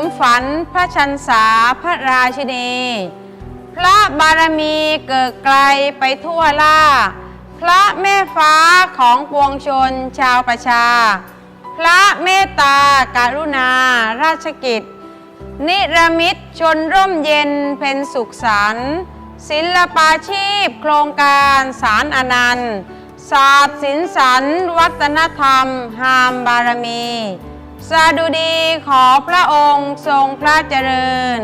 มฝันพระชันษาพระราชินี พระบารมีเกิดไกลไปทั่วล่า พระแม่ฟ้าของปวงชนชาวประชา พระเมตตาการุณา ราชกิจ นิรมิตชนร่มเย็นเพ็ญสุขสันต์ศิลปาชีพ โครงการสารอนันต์ศาสตร์ศิลป์สันวัฒนธรรม หามบารมี สาดุดีขอพระองค์ทรงพระเจริญ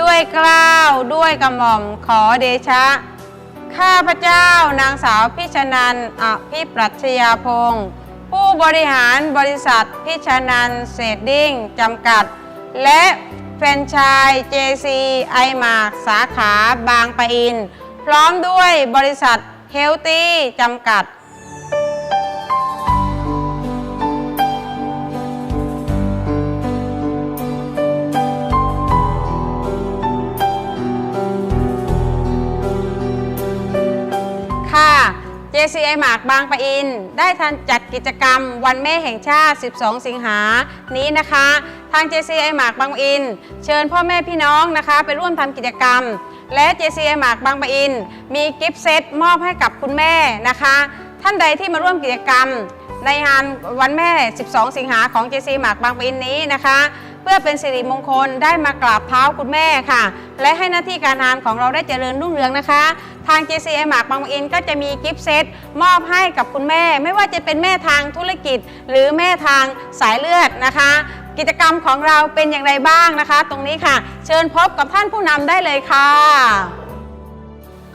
ด้วยเกล้าวด้วยกระหม่อมขอเดชะ ข้าพเจ้านางสาวพิชนันอภิปรัชยาพงศ์ผู้บริหารบริษัทพิชนันเศษดิ้งจำกัด และแฟรนไชาย JC ไอมาร์สาขาบางปะอิน พร้อมด้วยบริษัทเฮลตี้จำกัด JCI หมากบางปะอิน ได้ทันจัดกิจกรรมวันแม่แห่งชาติ 12 สิงหานี้นะคะ ทาง JCI หมากบางปะอิน เชิญพ่อแม่พี่น้องนะคะ ไปร่วมทำกิจกรรม และ JCI หมากบางปะอิน มีกิฟต์เซตมอบให้กับคุณแม่นะคะ ท่านใดที่มาร่วมกิจกรรม ในงานวันแม่ 12 สิงหาของ JC หมากบางปะอินนี้นะคะ เพื่อเป็นสิริมงคลได้มากราบเท้าคุณแม่ค่ะ และให้หน้าที่การงานของเราได้เจริญรุ่งเรืองนะคะ ทาง JCI หมากบางอินก็จะมีกิฟต์เซตมอบให้กับคุณแม่ ไม่ว่าจะเป็นแม่ทางธุรกิจ หรือแม่ทางสายเลือดนะคะ กิจกรรมของเราเป็นอย่างไรบ้างนะคะ ตรงนี้ค่ะ เชิญพบกับท่านผู้นำได้เลยค่ะ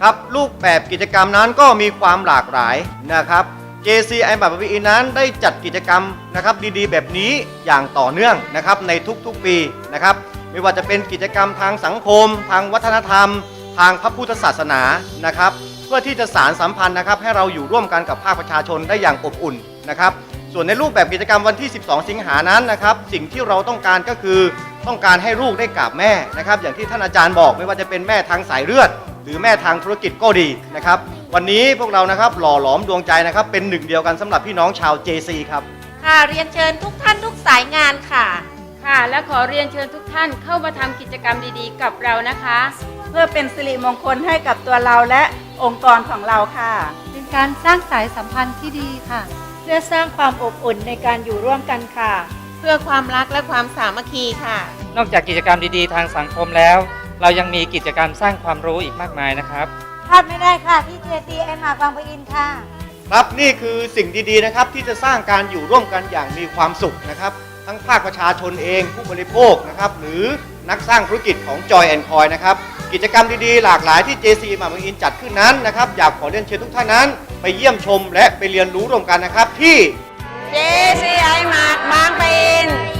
ครับรูปแบบกิจกรรมนั้นก็มีความหลากหลายนะครับ JCI บัตรบีนั้นได้จัดกิจกรรมนะครับดีๆ แบบนี้อย่างต่อเนื่องนะครับในทุกๆปีนะครับไม่ว่าจะเป็นกิจกรรมทางสังคม ทางวัฒนธรรม ทางพระพุทธศาสนานะครับเพื่อที่จะสารสัมพันธ์นะครับให้เราอยู่ร่วมกันกับภาคประชาชนได้อย่างอบอุ่นนะครับส่วนในรูปแบบกิจกรรมวันที่ 12 สิงหานั้นนะครับสิ่งที่เราต้องการก็คือต้องการให้ลูกได้กราบแม่นะครับอย่างที่ท่านอาจารย์บอกไม่ว่าจะเป็นแม่ทางสายเลือด หรือแม่ทางธุรกิจก็ดีนะครับ วันนี้พวกเรานะครับหล่อหลอมดวงใจนะครับ เป็นหนึ่งเดียวกันสำหรับพี่น้องชาว JC ครับ ค่ะเรียนเชิญทุกท่านทุกสายงานค่ะ ค่ะ และขอเรียนเชิญทุกท่านเข้ามาทำกิจกรรมดีๆ กับเรานะคะ เพื่อเป็นสิริมงคลให้กับตัวเราและองค์กรของเราค่ะ เป็นการสร้างสายสัมพันธ์ที่ดีค่ะ เพื่อสร้างความอบอุ่นในการอยู่ร่วมกันค่ะ เพื่อความรักและความสามัคคีค่ะ นอกจากกิจกรรมดีๆ ทางสังคมแล้ว เรายังมีกิจกรรมสร้างความรู้อีกมากมายนะครับ พลาดไม่ได้ค่ะที่ JCI หมากบางปะอินค่ะ ครับนี่คือสิ่งดีๆนะครับที่จะสร้างการอยู่ร่วมกันอย่างมีความสุขนะครับ ทั้งภาคประชาชนเองผู้บริโภคนะครับหรือนักสร้างธุรกิจของ Joy and Coin นะครับกิจกรรมดีๆ หลากหลายที่ JC มาบางอินจัดขึ้นนั้นนะครับอยากขอเรียนเชิญทุกท่านนั้น ไปเยี่ยมชมและไปเรียนรู้ร่วมกันนะครับที่ JCI หมากบางปะอิน